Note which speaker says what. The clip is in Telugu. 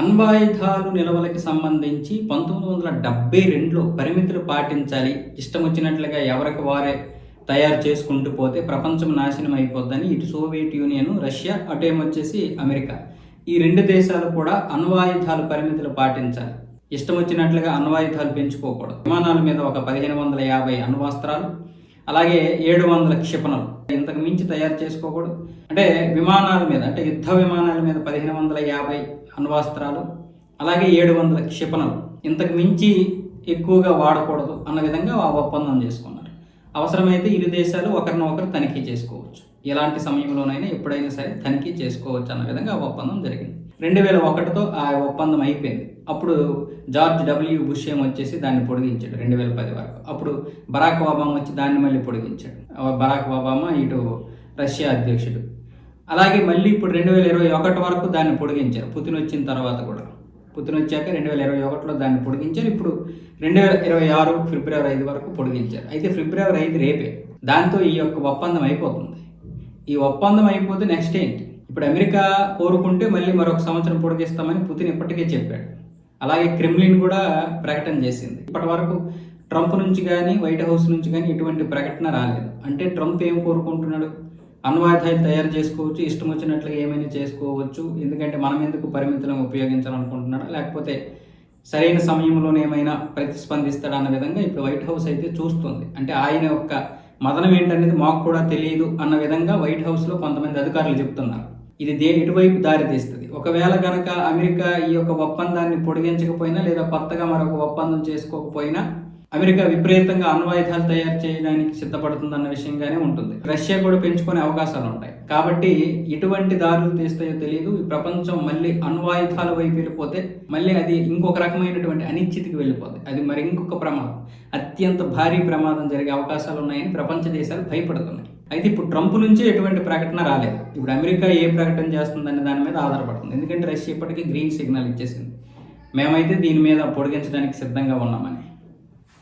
Speaker 1: అణ్వాయుధాలు నిల్వలకి సంబంధించి పంతొమ్మిది వందల డెబ్బై రెండులో పరిమితులు పాటించాలి. ఇష్టం వచ్చినట్లుగా ఎవరికి వారే తయారు చేసుకుంటూ పోతే ప్రపంచం నాశనం అయిపోద్దని ఇటు సోవియట్ యూనియన్ రష్యా అటేమొచ్చేసి అమెరికా. ఈ రెండు దేశాలు కూడా అణ్వాయుధాలు పరిమితులు పాటించాలి. ఇష్టం వచ్చినట్లుగా అణ్వాయుధాలు పెంచుకోకూడదు. విమానాల మీద ఒక పదిహేను వందల యాభై అణ్వాస్త్రాలు అలాగే ఏడు వందల క్షిపణలు. ఇంతకు మించి తయారు చేసుకోకూడదు. అంటే విమానాల మీద అంటే యుద్ధ విమానాల మీద పదిహేను వందల యాభై అణ్వాస్త్రాలు అలాగే ఏడు వందల క్షిపణలు. ఇంతకు మించి ఎక్కువగా వాడకూడదు అన్న విధంగా ఆ ఒప్పందం చేసుకున్నారు. అవసరమైతే ఇరు దేశాలు ఒకరినొకరు తనిఖీ చేసుకోవచ్చు. ఎలాంటి సమయంలోనైనా ఎప్పుడైనా సరే తనిఖీ చేసుకోవచ్చు అన్న విధంగా ఆ ఒప్పందం జరిగింది. రెండు వేల ఒకటితో ఆ ఒప్పందం అయిపోయింది. అప్పుడు జార్జ్ డబ్ల్యూ బుష్ ఏం వచ్చేసి దాన్ని పొడిగించాడు రెండు వేల పది వరకు. అప్పుడు బరాక్ ఒబామా వచ్చి దాన్ని మళ్ళీ పొడిగించాడు. ఆ బరాక్ ఒబామా ఇటు రష్యా అధ్యక్షుడు. అలాగే మళ్ళీ ఇప్పుడు రెండు వేల ఇరవై ఒకటి వరకు దాన్ని పొడిగించారు. పుతిన్ వచ్చిన తర్వాత కూడా. పుతిన్ వచ్చాక రెండు వేల ఇరవై ఒకటిలో దాన్ని పొడిగించారు. ఇప్పుడు రెండు వేల ఇరవై ఆరు ఫిబ్రవరి ఐదు వరకు పొడిగించారు. అయితే ఫిబ్రవరి ఐదు రేపే. దాంతో ఈ యొక్క ఒప్పందం అయిపోతుంది. ఈ ఒప్పందం అయిపోతే నెక్స్ట్ ఏంటి? ఇప్పుడు అమెరికా కోరుకుంటే మళ్ళీ మరొక సంవత్సరం పొడిగిస్తామని పుతిన్ ఇప్పటికే చెప్పాడు. అలాగే క్రిమ్లిన్ కూడా ప్రకటన చేసింది. ఇప్పటి వరకు ట్రంప్ నుంచి కానీ వైట్ హౌస్ నుంచి కానీ ఎటువంటి ప్రకటన రాలేదు. అంటే ట్రంప్ ఏం కోరుకుంటున్నాడు? అణ్వాయుధాలు తయారు చేసుకోవచ్చు ఇష్టం వచ్చినట్లుగా ఏమైనా చేసుకోవచ్చు. ఎందుకంటే మనం ఎందుకు పరిమితులను ఉపయోగించాలనుకుంటున్నాడా? లేకపోతే సరైన సమయంలోనే ఏమైనా ప్రతిస్పందిస్తాడా అన్న విధంగా ఇప్పుడు వైట్ హౌస్ అయితే చూస్తుంది. అంటే ఆయన యొక్క మదనం ఏంటనేది మాకు కూడా తెలియదు అన్న విధంగా వైట్ హౌస్లో కొంతమంది అధికారులు చెప్తున్నారు. ఇది దే ఇటువైపు దారి తీస్తుంది. ఒకవేళ కనుక అమెరికా ఈ యొక్క ఒప్పందాన్ని పొడిగించకపోయినా లేదా కొత్తగా మరొక ఒప్పందం చేసుకోకపోయినా అమెరికా విపరీతంగా అణ్వాయుధాలు తయారు చేయడానికి సిద్ధపడుతుందన్న విషయంగానే ఉంటుంది. రష్యా కూడా పెంచుకునే అవకాశాలు ఉంటాయి. కాబట్టి ఎటువంటి దారులు తీస్తాయో తెలియదు ఈ ప్రపంచం మళ్ళీ అణ్వాయుధాల వైపు వెళ్ళిపోతే మళ్ళీ అది ఇంకొక రకమైనటువంటి అనిశ్చితికి వెళ్ళిపోతుంది అది మరి ఇంకొక ప్రమాదం. అత్యంత భారీ ప్రమాదం జరిగే అవకాశాలు ఉన్నాయని ప్రపంచ దేశాలు భయపడుతున్నాయి. అయితే ఇప్పుడు ట్రంప్ నుంచి ఎటువంటి ప్రకటన రాలేదు. ఇప్పుడు అమెరికా ఏ ప్రకటన చేస్తుందనే దాని మీద ఆధారపడుతుంది. ఎందుకంటే రష్యా ఇప్పటికీ గ్రీన్ సిగ్నల్ ఇచ్చేసింది. మేమైతే దీని మీద పొడిగించడానికి సిద్ధంగా ఉన్నామని.